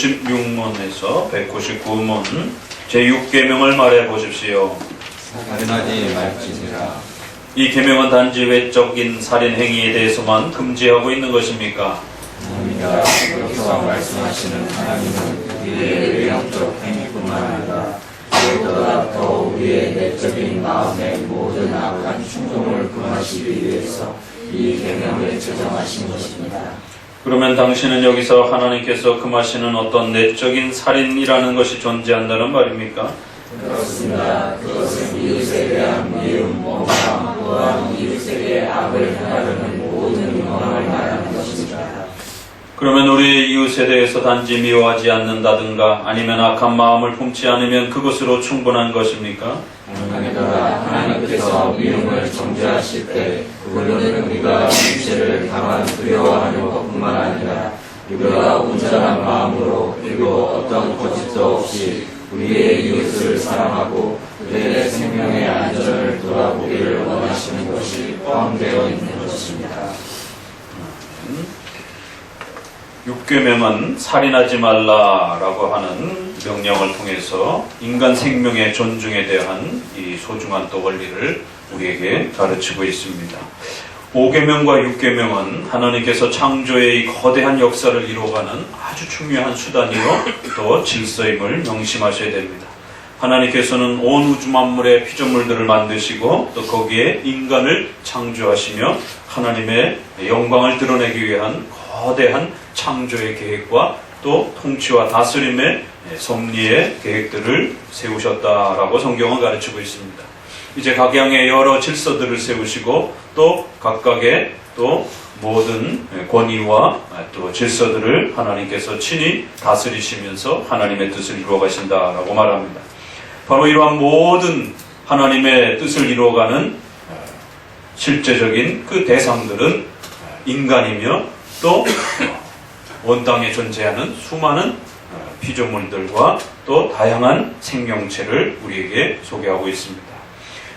16문에서 199문 제6계명을 말해 보십시오. 살인하지 말지니라 이 계명은 단지 외적인 살인 행위에 대해서만 금지하고 있는 것입니까? 아닙니다. 여기서 말씀하시는 하나님은 우리의 외형적 행위뿐만 아니라 무엇보다 더 우리의 내적인 마음의 모든 악한 충동을 금하시기 위해서 이 계명을 제정하신 것입니다. 그러면 당신은 여기서 하나님께서 금하시는 어떤 내적인 살인이라는 것이 존재한다는 말입니까? 그렇습니다. 그것은 이웃에 대한 미움, 원망, 또한 이웃에 대해 악을 행하려는 모든 욕망을 말하는 것입니다. 그러면 우리 이웃에 대해서 단지 미워하지 않는다든가 아니면 악한 마음을 품지 않으면 그것으로 충분한 것입니까? 아니라 하나님께서 미움을 정죄하실 때 그거는 우리가 육체를 다만 두려워하는 것뿐만 아니라 우리가 온전한 마음으로 그리고 어떤 거짓도 없이 우리의 이웃을 사랑하고 그들의 생명의 안전을 돌아보기를 원하시는 것이 포함되어 있는 것입니다. 6계명은 살인하지 말라라고 하는 명령을 통해서 인간 생명의 존중에 대한 이 소중한 또 원리를 우리에게 가르치고 있습니다. 5계명과 6계명은 하나님께서 창조의 이 거대한 역사를 이루어가는 아주 중요한 수단이요 또 질서임을 명심하셔야 됩니다. 하나님께서는 온 우주 만물의 피조물들을 만드시고 또 거기에 인간을 창조하시며 하나님의 영광을 드러내기 위한 거대한 창조의 계획과 또 통치와 다스림의 섭리의 계획들을 세우셨다라고 성경은 가르치고 있습니다. 이제 각양의 여러 질서들을 세우시고 또 각각의 또 모든 권위와 또 질서들을 하나님께서 친히 다스리시면서 하나님의 뜻을 이루어 가신다라고 말합니다. 바로 이러한 모든 하나님의 뜻을 이루어가는 실제적인 그 대상들은 인간이며 또 온 땅에 존재하는 수많은 피조물들과 또 다양한 생명체를 우리에게 소개하고 있습니다.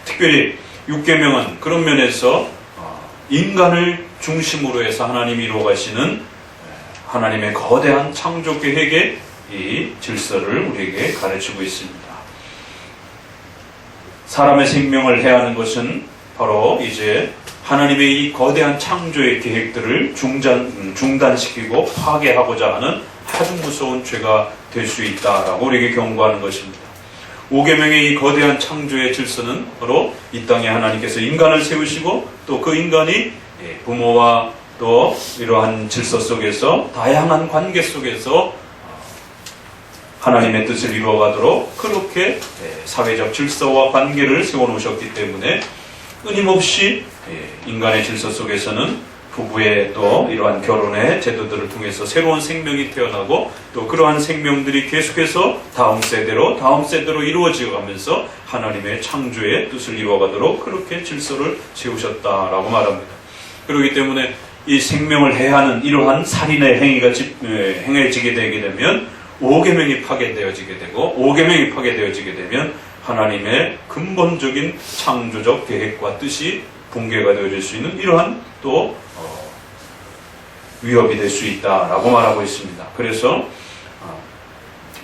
특별히 육계명은 그런 면에서 인간을 중심으로 해서 하나님이 이루어 가시는 하나님의 거대한 창조 계획의 이 질서를 우리에게 가르치고 있습니다. 사람의 생명을 해하는 것은 바로 이제 하나님의 이 거대한 창조의 계획들을 중단, 음, 중단시키고 파괴하고자 하는 아주 무서운 죄가 될 수 있다라고 우리에게 경고하는 것입니다. 오계명의 이 거대한 창조의 질서는 바로 이 땅에 하나님께서 인간을 세우시고 또 그 인간이 예, 부모와 또 이러한 질서 속에서 다양한 관계 속에서 하나님의 뜻을 이루어가도록 그렇게 예, 사회적 질서와 관계를 세워놓으셨기 때문에 끊임없이 예, 인간의 질서 속에서는 부부의 또 이러한 결혼의 제도들을 통해서 새로운 생명이 태어나고 또 그러한 생명들이 계속해서 다음 세대로 다음 세대로 이루어져 가면서 하나님의 창조의 뜻을 이루어가도록 그렇게 질서를 세우셨다라고 말합니다. 그렇기 때문에 이 생명을 해하는 이러한 살인의 행위가 집- 에, 행해지게 되게 되면 오계명이 파괴되어지게 되고 오계명이 파괴되어지게 되면 하나님의 근본적인 창조적 계획과 뜻이 붕괴가 되어질 수 있는 이러한 또 어, 위협이 될 수 있다라고 말하고 있습니다. 그래서 어,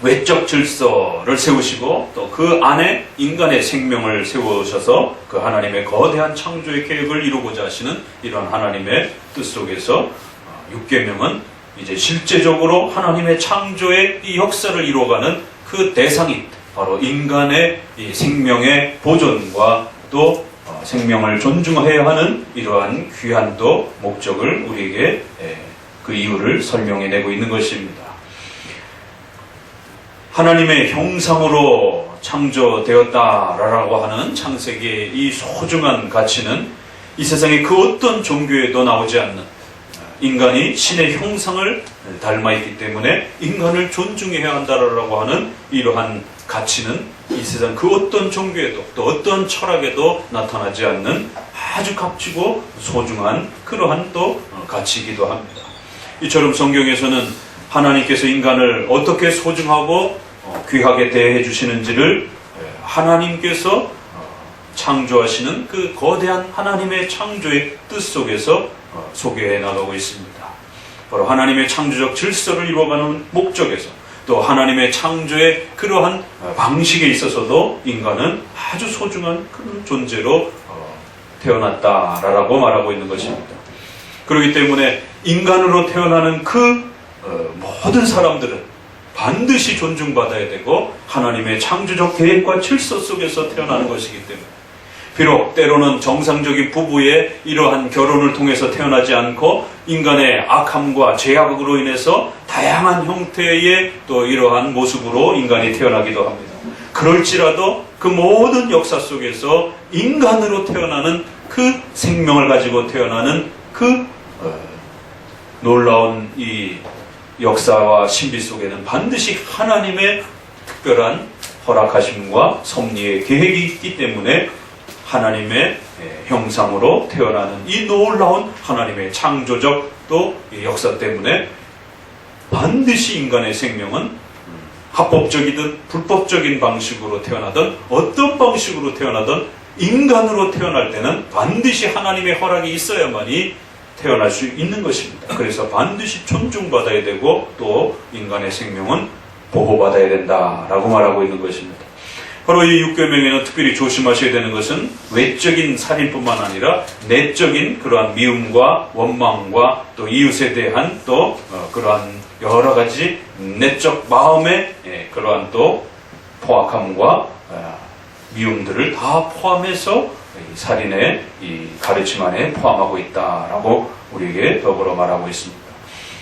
외적 질서를 세우시고 또 그 안에 인간의 생명을 세우셔서 그 하나님의 거대한 창조의 계획을 이루고자 하시는 이런 하나님의 뜻 속에서 6계명은 이제 실제적으로 하나님의 창조의 이 역사를 이루어가는 그 대상이 바로 인간의 이 생명의 보존과 또 어, 생명을 존중해야 하는 이러한 귀한 또 목적을 우리에게 예, 그 이유를 설명해 내고 있는 것입니다. 하나님의 형상으로 창조되었다라고 하는 창세기의 이 소중한 가치는 이 세상의 그 어떤 종교에도 나오지 않는 인간이 신의 형상을 닮아 있기 때문에 인간을 존중해야 한다라고 하는 이러한 가치는 이 세상 그 어떤 종교에도 또 어떤 철학에도 나타나지 않는 아주 값지고 소중한 그러한 또 가치이기도 합니다. 이처럼 성경에서는 하나님께서 인간을 어떻게 소중하고 어, 귀하게 대해 주시는지를 하나님께서 어, 창조하시는 그 거대한 하나님의 창조의 뜻 속에서 어, 소개해 나가고 있습니다. 바로 하나님의 창조적 질서를 이루어가는 목적에서 또 하나님의 창조의 그러한 어, 방식에 있어서도 인간은 아주 소중한 그런 존재로 어, 태어났다라고 말하고 있는 것입니다. 그렇기 때문에 인간으로 태어나는 그 어, 모든 사람들은 반드시 존중받아야 되고 하나님의 창조적 계획과 질서 속에서 태어나는 것이기 때문에 비록 때로는 정상적인 부부의 이러한 결혼을 통해서 태어나지 않고 인간의 악함과 죄악으로 인해서 다양한 형태의 또 이러한 모습으로 인간이 태어나기도 합니다. 그럴지라도 그 모든 역사 속에서 인간으로 태어나는 그 생명을 가지고 태어나는 그 어, 놀라운 이 역사와 신비 속에는 반드시 하나님의 특별한 허락하심과 섭리의 계획이 있기 때문에 하나님의 예, 형상으로 태어나는 이 놀라운 하나님의 창조적 또이 역사 때문에 반드시 인간의 생명은 합법적이든 불법적인 방식으로 태어나든 어떤 방식으로 태어나든 인간으로 태어날 때는 반드시 하나님의 허락이 있어야만이 태어날 수 있는 것입니다. 그래서 반드시 존중받아야 되고 또 인간의 생명은 보호받아야 된다라고 말하고 있는 것입니다. 바로 이 육계명에는 특별히 조심하셔야 되는 것은 외적인 살인뿐만 아니라 내적인 그러한 미움과 원망과 또 이웃에 대한 또 어, 그러한 여러 가지 내적 마음의 예, 그러한 또 포악함과 어, 미움들을 다 포함해서 이 살인의 이 가르침 안에 포함하고 있다라고 우리에게 더불어 말하고 있습니다.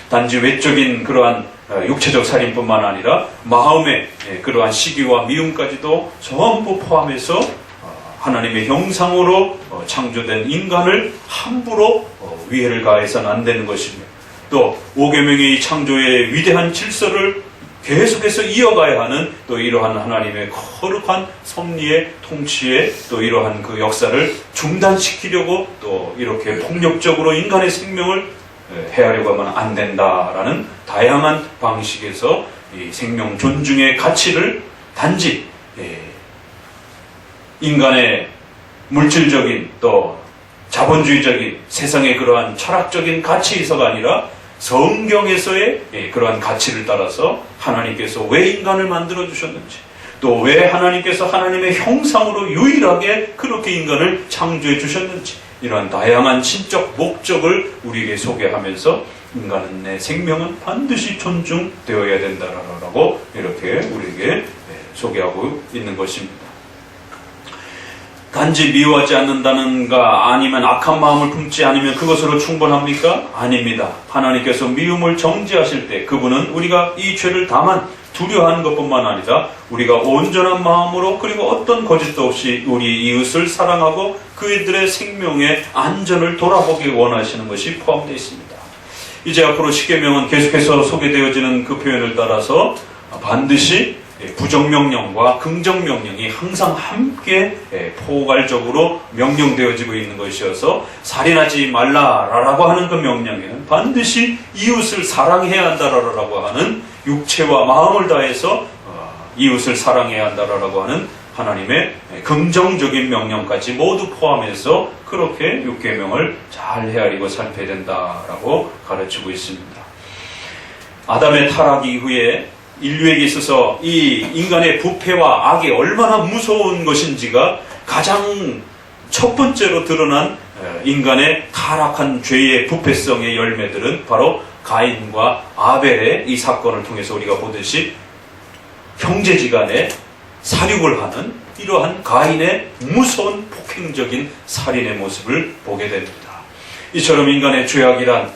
단지 외적인 그러한 어, 육체적 살인뿐만 아니라 마음의 예, 그러한 시기와 미움까지도 전부 포함해서 어, 하나님의 형상으로 어, 창조된 인간을 함부로 어, 위해를 가해서는 안 되는 것이며 또 오계명의 이 창조의 위대한 질서를 계속해서 이어가야 하는 또 이러한 하나님의 거룩한 섭리의 통치의 또 이러한 그 역사를 중단시키려고 또 이렇게 폭력적으로 인간의 생명을 예, 해하려고 하면 안 된다라는 다양한 방식에서 이 생명 존중의 가치를 단지 예, 인간의 물질적인 또 자본주의적인 세상의 그러한 철학적인 가치에서가 아니라 성경에서의 예, 그러한 가치를 따라서 하나님께서 왜 인간을 만들어 주셨는지 또 왜 하나님께서 하나님의 형상으로 유일하게 그렇게 인간을 창조해 주셨는지 이러한 다양한 신적 목적을 우리에게 소개하면서 인간은 내 생명은 반드시 존중되어야 된다라고 이렇게 우리에게 예, 소개하고 있는 것입니다. 단지 미워하지 않는다는가 아니면 악한 마음을 품지 않으면 그것으로 충분합니까? 아닙니다. 하나님께서 미움을 정지하실 때 그분은 우리가 이 죄를 다만 두려워하는 것뿐만 아니라 우리가 온전한 마음으로 그리고 어떤 거짓도 없이 우리 이웃을 사랑하고 그들의 생명의 안전을 돌아보기 원하시는 것이 포함되어 있습니다. 이제 앞으로 십계명은 계속해서 소개되어지는 그 표현을 따라서 반드시 부정명령과 긍정명령이 항상 함께 포괄적으로 명령되어지고 있는 것이어서 살인하지 말라라고 하는 그 명령에는 반드시 이웃을 사랑해야 한다라고 하는 육체와 마음을 다해서 어, 이웃을 사랑해야 한다라고 하는 하나님의 긍정적인 명령까지 모두 포함해서 그렇게 육계명을 잘 헤아리고 살펴야 된다라고 가르치고 있습니다. 아담의 타락 이후에 인류에게 있어서 이 인간의 부패와 악이 얼마나 무서운 것인지가 가장 첫 번째로 드러난 어, 인간의 타락한 죄의 부패성의 열매들은 바로 가인과 아벨의 이 사건을 통해서 우리가 보듯이 형제지간에 살육을 하는 이러한 가인의 무서운 폭행적인 살인의 모습을 보게 됩니다. 이처럼 인간의 죄악이란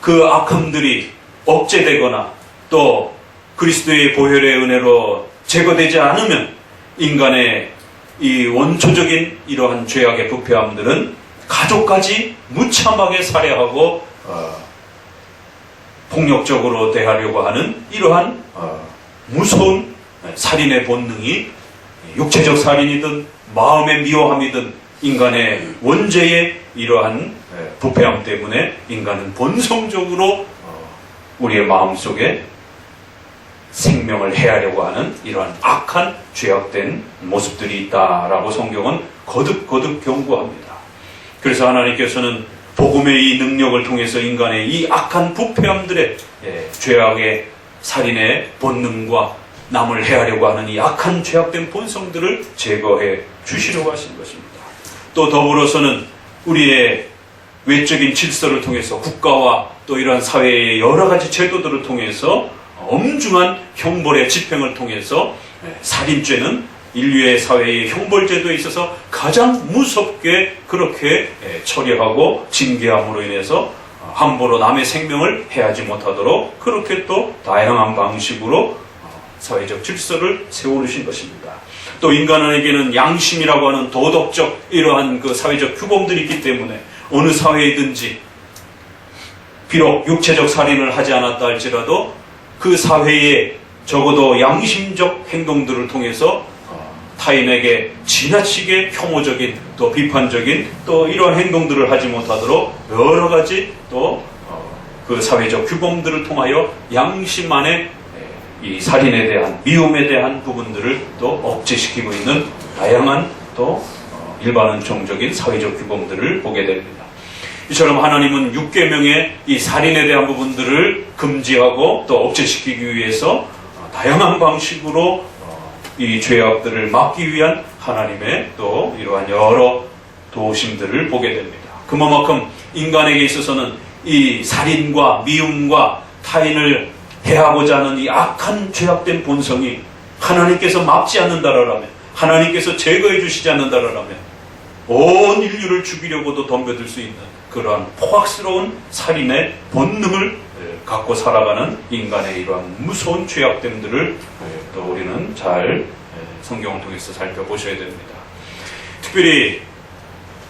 그 악함들이 억제되거나 또 그리스도의 보혈의 은혜로 제거되지 않으면 인간의 이 원초적인 이러한 죄악의 부패함들은 가족까지 무참하게 살해하고 어, 폭력적으로 대하려고 하는 이러한 어, 무서운 살인의 본능이 육체적 살인이든 마음의 미워함이든 인간의 원죄의 이러한 부패함 때문에 인간은 본성적으로 어, 우리의 마음 속에 생명을 해하려고 하는 이러한 악한 죄악된 모습들이 있다라고 성경은 거듭거듭 경고합니다. 그래서 하나님께서는 복음의 이 능력을 통해서 인간의 이 악한 부패함들의 예, 죄악의 살인의 본능과 남을 해하려고 하는 이 악한 죄악된 본성들을 제거해 주시려고 하신 것입니다. 또 더불어서는 우리의 외적인 질서를 통해서 국가와 또 이러한 사회의 여러 가지 제도들을 통해서 엄중한 형벌의 집행을 통해서 살인죄는 인류의 사회의 형벌제도에 있어서 가장 무섭게 그렇게 처리하고 징계함으로 인해서 함부로 남의 생명을 해하지 못하도록 그렇게 또 다양한 방식으로 사회적 질서를 세워주신 것입니다. 또 인간에게는 양심이라고 하는 도덕적 이러한 그 사회적 규범들이 있기 때문에 어느 사회이든지 비록 육체적 살인을 하지 않았다 할지라도 그 사회에 적어도 양심적 행동들을 통해서 타인에게 지나치게 혐오적인 또 비판적인 또 이러한 행동들을 하지 못하도록 여러 가지 또 그 사회적 규범들을 통하여 양심 안에 이 살인에 대한 미움에 대한 부분들을 또 억제시키고 있는 다양한 또 어, 일반은정적인 사회적 규범들을 보게 됩니다. 이처럼 하나님은 6계명의 이 살인에 대한 부분들을 금지하고 또 억제시키기 위해서 어, 다양한 방식으로 어, 이 죄악들을 막기 위한 하나님의 또 이러한 여러 도심들을 보게 됩니다. 그만큼 인간에게 있어서는 이 살인과 미움과 타인을 해하고자 하는 이 악한 죄악된 본성이 하나님께서 막지 않는다라면 하나님께서 제거해 주시지 않는다라면 온 인류를 죽이려고도 덤벼들 수 있는 그러한 포악스러운 살인의 본능을 에, 갖고 살아가는 인간의 이러한 무서운 죄악됨들을 에, 또 우리는 잘 에, 성경을 통해서 살펴보셔야 됩니다. 특별히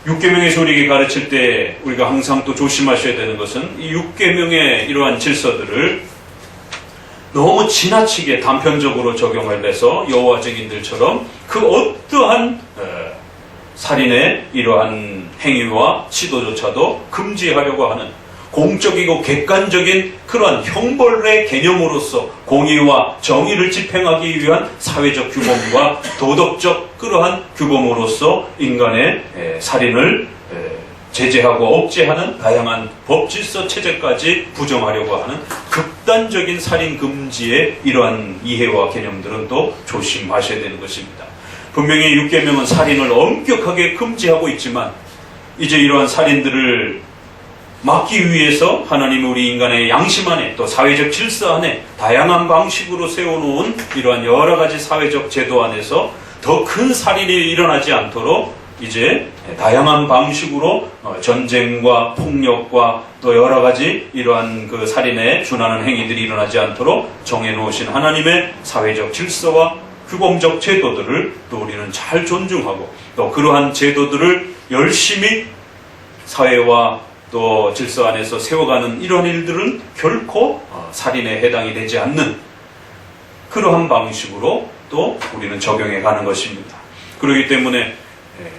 육계명에서 우리에게 가르칠 때 우리가 항상 또 조심하셔야 되는 것은 이 육계명의 이러한 질서들을 너무 지나치게 단편적으로 적용을 해서 여호와 증인들처럼 그 어떠한 에, 살인의 이러한 행위와 시도조차도 금지하려고 하는 공적이고 객관적인 그러한 형벌의 개념으로서 공의와 정의를 집행하기 위한 사회적 규범과 도덕적 그러한 규범으로서 인간의 에, 살인을 에, 제재하고 억제하는 다양한 법 질서 체제까지 부정하려고 하는 극단적인 살인 금지의 이러한 이해와 개념들은 또 조심하셔야 되는 것입니다. 분명히 육계명은 살인을 엄격하게 금지하고 있지만 이제 이러한 살인들을 막기 위해서 하나님이 우리 인간의 양심 안에 또 사회적 질서 안에 다양한 방식으로 세워놓은 이러한 여러 가지 사회적 제도 안에서 더 큰 살인이 일어나지 않도록 이제 다양한 방식으로 어, 전쟁과 폭력과 또 여러 가지 이러한 그 살인에 준하는 행위들이 일어나지 않도록 정해놓으신 하나님의 사회적 질서와 규범적 제도들을 또 우리는 잘 존중하고 또 그러한 제도들을 열심히 사회와 또 질서 안에서 세워가는 이런 일들은 결코 어, 살인에 해당이 되지 않는 그러한 방식으로 또 우리는 적용해 가는 것입니다. 그렇기 때문에 예,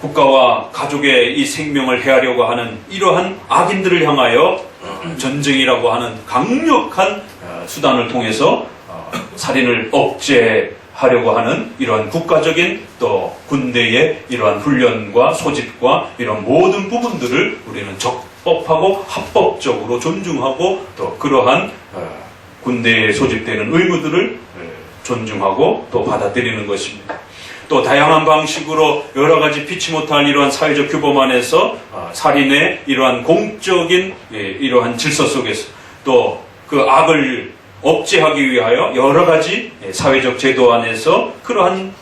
국가와 가족의 이 생명을 해하려고 하는 이러한 악인들을 향하여 어, 전쟁이라고 하는 강력한 어, 수단을 통해서 어, 살인을 억제하려고 하는 이러한 국가적인 또 군대의 이러한 훈련과 소집과 이런 모든 부분들을 우리는 적법하고 합법적으로 존중하고 또 그러한 어, 군대에 소집되는 의무들을 예, 존중하고 또 받아들이는 것입니다. 또 다양한 방식으로 여러 가지 피치 못할 이러한 사회적 규범 안에서 아, 살인의 이러한 공적인 예, 이러한 질서 속에서 또 그 악을 억제하기 위하여 여러 가지 예, 사회적 제도 안에서 그러한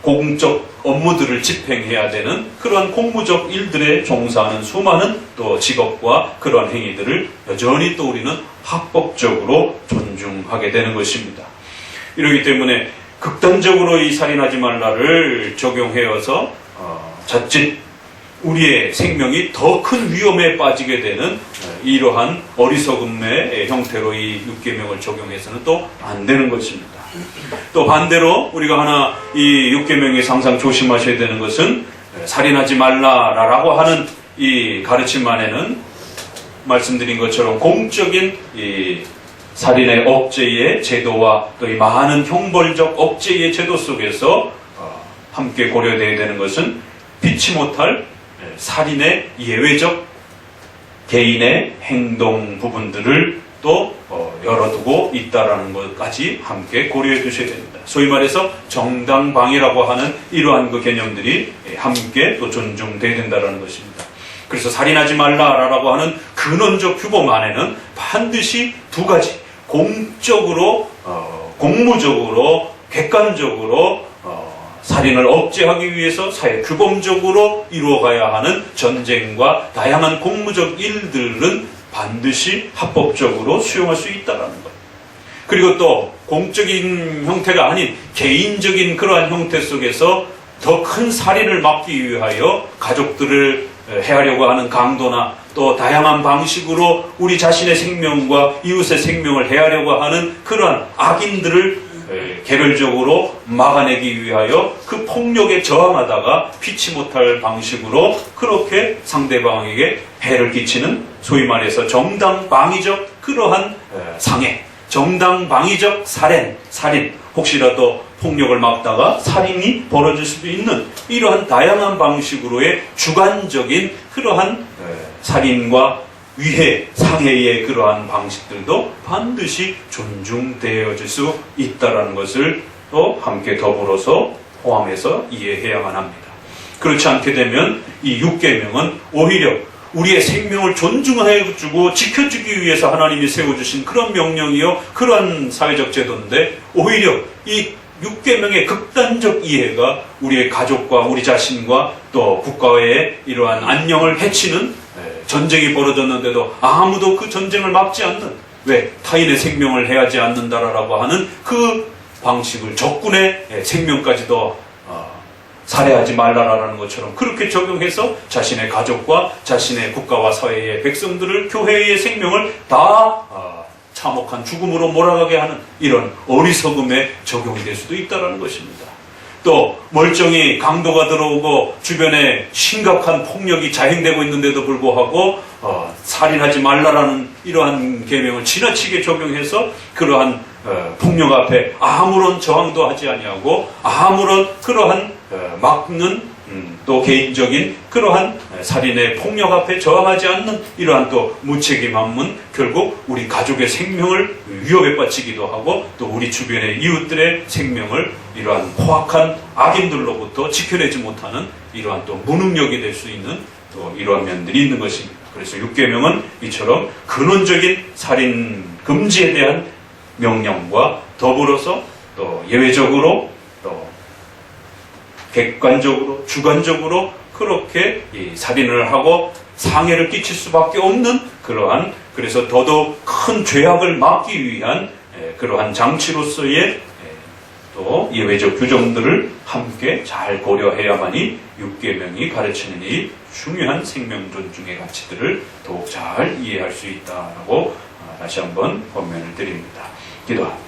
공적 업무들을 집행해야 되는 그러한 공무적 일들에 종사하는 수많은 또 직업과 그러한 행위들을 여전히 또 우리는 합법적으로 존중하게 되는 것입니다. 이러기 때문에 극단적으로 이 살인하지 말라를 적용해서 어, 자칫 우리의 생명이 더 큰 위험에 빠지게 되는 어, 이러한 어리석음의 형태로 이 육계명을 적용해서는 또 안 되는 것입니다. 또 반대로 우리가 하나 이 육계명에서 항상 조심하셔야 되는 것은 살인하지 말라라고 하는 이 가르침 안에는 말씀드린 것처럼 공적인 이 살인의 억제의 제도와 또 이 많은 형벌적 억제의 제도 속에서 어, 함께 고려되어야 되는 것은 피치 못할 살인의 예외적 개인의 행동 부분들을 또또 어, 열어두고 있다라는 것까지 함께 고려해 두셔야 됩니다. 소위 말해서 정당방위라고 하는 이러한 그 개념들이 예, 함께 또 존중돼야 된다는 것입니다. 그래서 살인하지 말라라고 하는 근원적 규범 안에는 반드시 두 가지 공적으로 어, 공무적으로 객관적으로 어, 살인을 억제하기 위해서 사회 규범적으로 이루어가야 하는 전쟁과 다양한 공무적 일들은 반드시 합법적으로 수용할 수 있다라는 것. 그리고 또 공적인 형태가 아닌 개인적인 그러한 형태 속에서 더 큰 살인을 막기 위하여 가족들을 해하려고 하는 강도나 또 다양한 방식으로 우리 자신의 생명과 이웃의 생명을 해하려고 하는 그러한 악인들을 에, 개별적으로 막아내기 위하여 그 폭력에 저항하다가 피치 못할 방식으로 그렇게 상대방에게 해를 끼치는 소위 말해서 정당방위적 그러한 에, 상해, 정당방위적 살인, 살인 혹시라도 폭력을 막다가 살인이 벌어질 수도 있는 이러한 다양한 방식으로의 주관적인 그러한 에, 살인과 위해, 상해의 그러한 방식들도 반드시 존중되어질 수 있다라는 것을 또 함께 더불어서 포함해서 이해해야만 합니다. 그렇지 않게 되면 이 6계명은 오히려 우리의 생명을 존중해주고 지켜주기 위해서 하나님이 세워주신 그런 명령이요, 그러한 사회적 제도인데, 오히려 이 6계명의 극단적 이해가 우리의 가족과 우리 자신과 또 국가의 이러한 안녕을 해치는 에, 전쟁이 벌어졌는데도 아무도 그 전쟁을 막지 않는, 왜 타인의 생명을 해하지 않는다라고 하는 그 방식을 적군의 에, 생명까지도 어, 살해하지 말라라는 것처럼 그렇게 적용해서 자신의 가족과 자신의 국가와 사회의 백성들을 교회의 생명을 다 어, 참혹한 죽음으로 몰아가게 하는 이런 어리석음에 적용이 될 수도 있다는 것입니다. 또 멀쩡히 강도가 들어오고 주변에 심각한 폭력이 자행되고 있는데도 불구하고 어, 살인하지 말라라는 이러한 계명을 지나치게 적용해서 그러한 어, 폭력 앞에 아무런 저항도 하지 아니하고 아무런 그러한 어, 막는 음, 또 개인적인 그러한 살인의 폭력 앞에 저항하지 않는 이러한 또 무책임함은 결국 우리 가족의 생명을 위협에 빠지기도 하고 또 우리 주변의 이웃들의 생명을 이러한 포악한 악인들로부터 지켜내지 못하는 이러한 또 무능력이 될 수 있는 또 이러한 면들이 있는 것입니다. 그래서 6계명은 이처럼 근원적인 살인 금지에 대한 명령과 더불어서 또 예외적으로 또 객관적으로 주관적으로 그렇게 이 살인을 하고 상해를 끼칠 수밖에 없는 그러한 그래서 더더욱 큰 죄악을 막기 위한 에, 그러한 장치로서의 에, 또 예외적 규정들을 함께 잘 고려해야만이 육계명이 가르치는 이 중요한 생명 존중의 가치들을 더욱 잘 이해할 수 있다라고 아, 다시 한번 권면을 드립니다. 기도합니다.